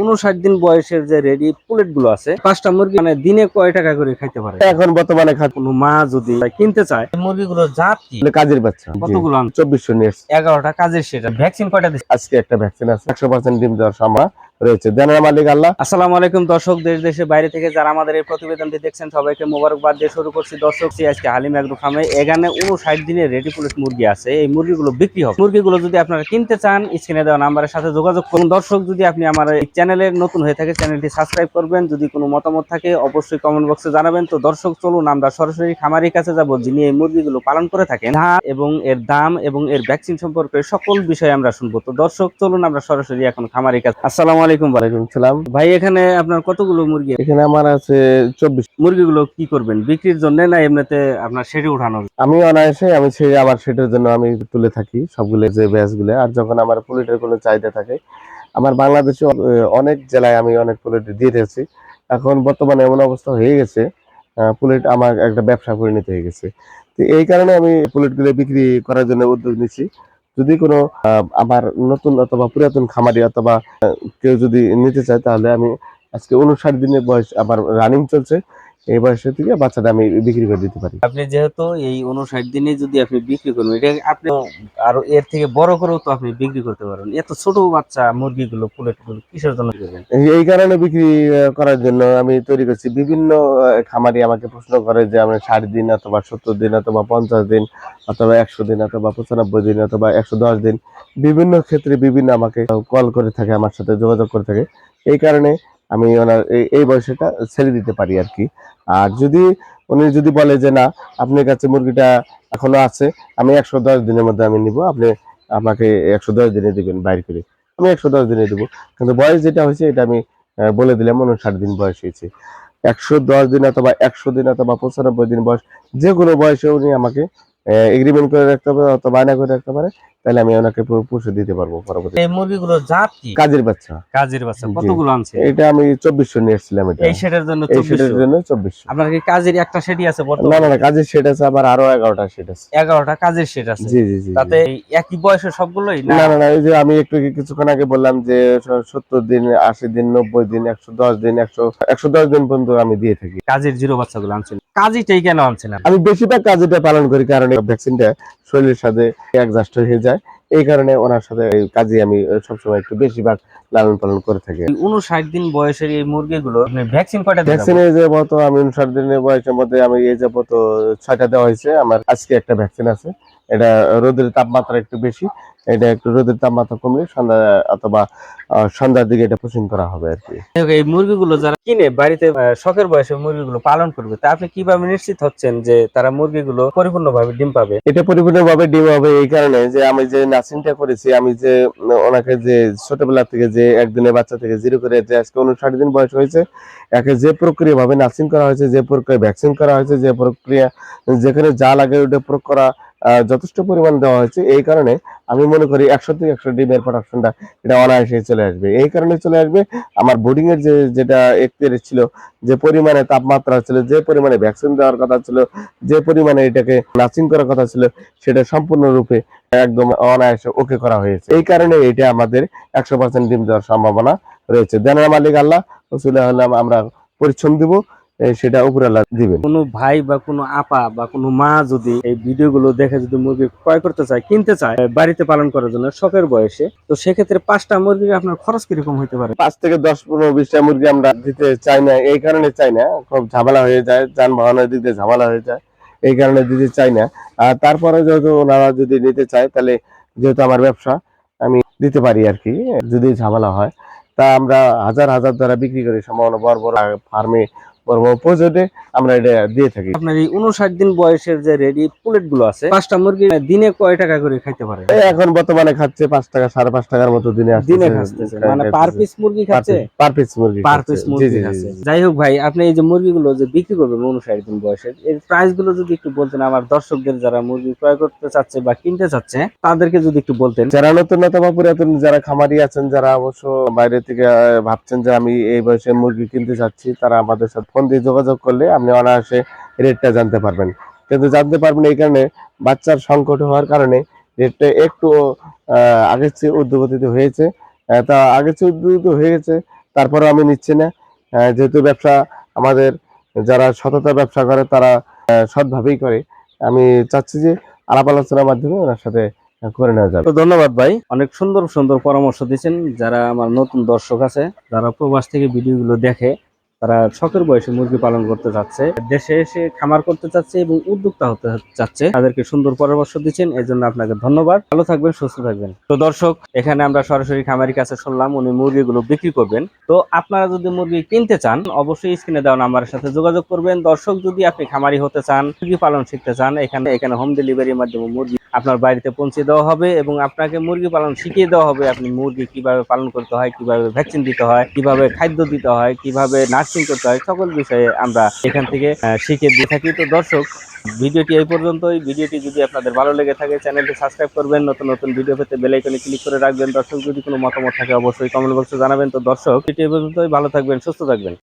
উনষাট দিন বয়সের যে রেডি পুলেটগুলো আছে পাঁচটা মুরগি মানে দিনে কয় টাকা করে খাইতে পারে? এখন বর্তমানে কোনো মা যদি কিনতে চায় মুরগিগুলো জাত কি? কাজের বাচ্চা। কতগুলো? চব্বিশশো নিয়ে এগারোটা কাজের সেটা ভ্যাকসিন কয়টা দিচ্ছে? আজকে একটা ভ্যাকসিন আছে একশো পার্সেন্ট ডিম দেওয়ার সম্ভাবনা রয়েছে। দেনার মালিক আল্লাহ। আসসালামু আলাইকুম দর্শক, দেশ দেশে বাইরে থেকে যারা আমাদের এই প্রতিবেদনটি দেখছেন, সবাইকে মোবারকবাদ দিয়ে শুরু করছি। দর্শক আজকে হালিম এগ্রো ফার্মে এখানে উনষাট দিনের রেডি পুলিশ মুরগি আছে। এই মুরগিগুলো বিক্রি হবে। মুরগিগুলো যদি আপনারা কিনতে চান স্ক্রিনে দেওয়া নাম্বারের সাথে যোগাযোগ করুন। দর্শক, যদি আপনি আমার এই চ্যানেলের নতুন হয়ে থাকে চ্যানেলটি সাবস্ক্রাইব করবেন। যদি কোনো মতামত থাকে, অবশ্যই কমেন্ট বক্সে জানাবেন। তো দর্শক, চলুন আমরা সরাসরি খামারির কাছে যাব, যিনি এই মুরগিগুলো পালন করে থাকেন। ধান এবং এর দাম এবং এর ভ্যাকসিন সম্পর্কে সকল বিষয়ে আমরা শুনব। তো দর্শক, চলুন আমরা সরাসরি এখন খামারির কাছে আসসালামু আলাইকুম ওয়ালাইকুম সালাম। ভাই এখানে আপনার কতগুলো মুরগি? এখানে আমার আছে চব্বিশ। মুরগিগুলো কি করবেন? বিক্রির জন্য না এমনিতে আপনার সেটি উঠানো আমি অনায়াসে আমি সেই আমার সেটার জন্য আমি তুলে থাকি সবগুলো যে ব্যাচগুলো। আর যখন আমার পুলেটের কোনো চাহিদা থাকে আমার বাংলাদেশে অনেক জেলায় আমি অনেক পুলেট দিয়ে দিয়েছি। এখন বর্তমানে এমন অবস্থা হয়ে গেছে পুলেট আমার একটা ব্যবসা পরিণত হয়ে গেছে। তো এই কারণে আমি পুলেটগুলো বিক্রি করার জন্য উদ্যোগ নিচ্ছি। যদি কোনো আমার নতুন অথবা পুরাতন খামারি অথবা কেউ যদি নিতে চায়, তাহলে আমি আজকে উনষাট দিনের বয়স আমার রানিং চলছে। এই বয়সের থেকে বাচ্চাটা আমি বিক্রি করে দিতে পারি। আপনি যেহেতু এই উনষাট দিনে যদি আপনি বিক্রি করবেন এটা আপনি আরও এর থেকে বড় করেও তো আপনি বিক্রি করতে পারবেন। এত ছোট বাচ্চা মুরগিগুলো পুলেটগুলো কিসের জন্য করবেন? এই কারণে বিক্রি করার জন্য আমি তৈরি করছি বিভিন্ন খামারি আমাকে প্রশ্ন করে যে আমরা ষাট দিন অথবা সত্তর দিন অথবা পঞ্চাশ দিন অথবা একশো দিন অথবা পঁচানব্বই দিন অথবা একশো দশ দিন বিভিন্ন ক্ষেত্রে বিভিন্ন আমাকে কল করে থাকে আমার সাথে যোগাযোগ করে থাকে। এই কারণে আমি ওনার এই- বয়সটা ছেড়ে দিতে পারি আর কি। আর যদি উনি যদি বলে যে না, আপনার কাছে মুরগিটা এখনও আছে, আমি একশো দশ দিনের মধ্যে আমি নিব, আপনি আমাকে একশো দশ দিনে দিবেন বাইর করে। আমি একশো দশ দিনে দেবো। কিন্তু বয়স যেটা হয়েছে, এটা আমি বলে দিলাম, উনষাট দিন বয়স হয়েছে। একশো দশ দিন অথবা একশো দিন অথবা পঁচানব্বই দিন বয়স, যে কোনো বয়সে উনি আমাকে এগ্রিমেন্ট করে রাখতে পারে অথবা বায়না করে রাখতে পারে। তাহলে আমি ওনাকে পুষে দিতে পারব পরবর্তী এই মুরগিগুলো জাত? কি কাজের বাচ্চা। কাজের বাচ্চা। কতগুলো আনছে? এটা আমি চব্বিশশো নিয়ে এসেছিলাম এটা। এই সেটের জন্য এই সেটের 2400 জন্য চব্বিশশো। আপনার কি কাজের একটা সেটই আছে না বর্তমানে? না না কাজের সেট আছে আবার আরও এগারোটা সেট আছে। এগারোটা কাজের সেট আছে। জি জি জি তাতে একই বয়সের সবগুলোই না? না না না এই যে আমি একটু কিছুক্ষণ আগে বললাম যে সত্তর দিন আশি দিন নব্বই দিন একশো দশ দিন একশো একশো দশ দিন পর্যন্ত আমি দিয়ে থাকি। কাজের জিরো বাচ্চাগুলো আনছেন কাজীটাই কেন আনছেন? আমি বেশিরভাগ কাজটা পালন করি কারণ ভ্যাকসিনটা শরীরের সাথে অ্যাডজাস্ট হয়ে যায়। এই কারণে ওনার সাথে কাজে আমি সবসময় একটু বেশিরভাগ লালন পালন করে থাকি। এই উনষাট দিন বয়সের এই মুরগিগুলো ভ্যাকসিন কয়টা ভ্যাকসিনে যে মতো আমি উনষাট দিনের বয়সের মধ্যে আমি এই যে মতো ছয়টা দেওয়া হয়েছে। আমার আজকে একটা ভ্যাকসিন আছে। এটা রোদের তাপমাত্রা একটু বেশি। এটা একটু রোদের তাপমাত্রা কমলে সন্ধ্যা অথবা সন্ধ্যার দিকে এটা পোষণ করা হবে আর কি। এই মুরগিগুলো যারা কিনে বাড়িতে শখের বয়সে মুরগিগুলো পালন করবে তা আপনি কীভাবে নিশ্চিত হচ্ছেন যে তারা মুরগিগুলো পরিপূর্ণভাবে ডিম পাবে? এটা পরিপূর্ণভাবে ডিম হবে এই কারণে যে আমি যে নার্সিংটা করেছি আমি যে ওনাকে যে ছোটবেলা থেকে যে একদিনের বাচ্চা থেকে জিরো করে যে আজকে উনষাট দিন বয়স হয়েছে, একে যে প্রক্রিয়াভাবে নার্সিং করা হয়েছে, যে প্রক্রিয়া ভ্যাকসিন করা হয়েছে, যে প্রক্রিয়া যেখানে যা লাগে ওটা প্রয়োগ করা যথেষ্ট পরিমাণ দেওয়া হয়েছে। এই কারণে আমি মনে করি একশো থেকে একশো ডিমের প্রোডাকশনটা এটা অনায়াসে চলে আসবে। এই কারণে চলে আসবে আমার বোর্ডিং এর যে, যেটা এক্সপিরিয়েন্স ছিল, যে পরিমাণে তাপমাত্রা ছিল, যে পরিমাণে ভ্যাকসিন দেওয়ার কথা ছিল, যে পরিমাণে এটাকে নার্সিং করার কথা ছিল, সেটা সম্পূর্ণরূপে একদম অনায়াসে ওকে করা হয়েছে। এই কারণে এটা আমাদের একশো পার্সেন্ট ডিম দেওয়ার সম্ভাবনা রয়েছে। দেনার মালিক আল্লাহ আমরা পরিশ্রম দিব। সেটা উপরে দিবেন। কোনো ভাই বা কোনো আপা বা কোনো মা যদি এই ভিডিওগুলো দেখে যদি মুরগি ক্রয় করতে চায় কিনতে চায় বাড়িতে পালন করার জন্য শখের বয়সে তো সেক্ষেত্রে পাঁচটা মুরগি আপনার খরচ কীরকম হতে পারে? পাঁচ থেকে দশ পনেরো বিশটা মুরগি আমরা দিতে চাই না। এই কারণে চাই না। খুব ঝামেলা হয়ে যায় যানবাহনের দিক দিয়ে ঝামেলা হয়ে যায়। এই কারণে দিতে চাই না। আর তারপরে যেহেতু ওনারা যদি নিতে চায় তাহলে যেহেতু আমার ব্যবসা আমি দিতে পারি আর কি যদি ঝামেলা হয়। তা আমরা হাজার হাজার দ্বারা বিক্রি করি সম্ভাবনা বড় বড়। ফার্মে বড় বড় আমরা এটা দিয়ে থাকি। আপনার এই উনষাট দিন বয়সের যে রেডি পুলেটগুলো আছে পাঁচটা মুরগি দিনে কয় টাকা করে খাইতে পারে? এখন বর্তমানে খাচ্ছে পাঁচ টাকা সাড়ে পাঁচ টাকার মতো দিনে দিনে খাচ্ছে মানে পার পিস মুরগি খাচ্ছে? পার পিস মুরগি পার পিস মুরগি খাচ্ছে। যাই হোক ভাই আপনি এই যে মুরগিগুলো যে বিক্রি করবেন উনষাট দিন বয়সের এর প্রাইসগুলো যদি একটু বলতেন আমার দর্শকদের যারা মুরগি ক্রয় করতে চাচ্ছে বা কিনতে চাচ্ছে তাদেরকে যদি একটু বলতেন। যারা নতুন অথবা পুরাতন যারা খামারি আছেন যারা অবশ্য বাইরে থেকে ভাবছেন যে আমি এই বয়সে মুরগি কিনতে চাচ্ছি তারা আমাদের সাথে ফোন দিয়ে যোগাযোগ করলে আপনি অনায়াসে রেটটা জানতে পারবেন। কিন্তু জানতে পারবেন এই কারণে বাচ্চার সংকট হওয়ার কারণে রেটটা একটু আগের চেয়ে ঊর্ধ্বগতিতে হয়েছে। তা আগের চেয়ে ঊর্ধ্বগতি হয়ে গেছে তারপরে আমি নিচ্ছি না। যেহেতু ব্যবসা আমাদের যারা সততা ব্যবসা করে তারা সৎভাবেই করে। আমি চাচ্ছি যে আলাপ আলোচনার মাধ্যমে ওনার সাথে করে নেওয়া যাবে। তো ধন্যবাদ ভাই, অনেক সুন্দর সুন্দর পরামর্শ দিয়েছেন। যারা আমার নতুন দর্শক আছে, যারা প্রবাস থেকে ভিডিওগুলো দেখে তারা শখের বয়সে মুরগি পালন করতে চাচ্ছে দেশে এসে খামার করতে চাচ্ছে এবং উদ্যোক্তা হতে চাচ্ছে। তাদেরকে সুন্দর পরামর্শ দিচ্ছেন এই জন্য আপনাকে ধন্যবাদ। ভালো থাকবেন, সুস্থ থাকবেন। তো দর্শক, এখানে আমরা সরাসরি খামারির কাছে শুনলাম, উনি মুরগিগুলো বিক্রি করবেন। তো আপনারা যদি মুরগি কিনতে চান, অবশ্যই স্ক্রিনে দেওয়া নাম্বারের সাথে যোগাযোগ করবেন। দর্শক, যদি আপনি খামারি হতে চান, মুরগি পালন শিখতে চান, এখানে এখানে হোম ডেলিভারির মাধ্যমে মুরগি আপনার বাড়িতে পৌঁছে দেওয়া হবে এবং আপনাকে মুরগি পালন শিখিয়ে দেওয়া হবে, আপনি মুরগি কীভাবে পালন করতে হয়, কীভাবে ভ্যাকসিন দিতে হয়, কীভাবে খাদ্য দিতে হয়, কীভাবে নার্সিং করতে হয় সকল বিষয়ে আমরা এখান থেকে শিখে দিয়ে থাকি। তো দর্শক, ভিডিওটি এই পর্যন্তই। ভিডিওটি যদি আপনাদের ভালো লেগে থাকে, চ্যানেলটি সাবস্ক্রাইব করবেন। নতুন নতুন ভিডিও পেতে বেলাইকনে ক্লিক করে রাখবেন। দর্শক, যদি কোনো মতামত থাকে, অবশ্যই কমেন্ট বক্সে জানাবেন। তো দর্শক ভিডিও এই পর্যন্তই। ভালো থাকবেন, সুস্থ থাকবেন।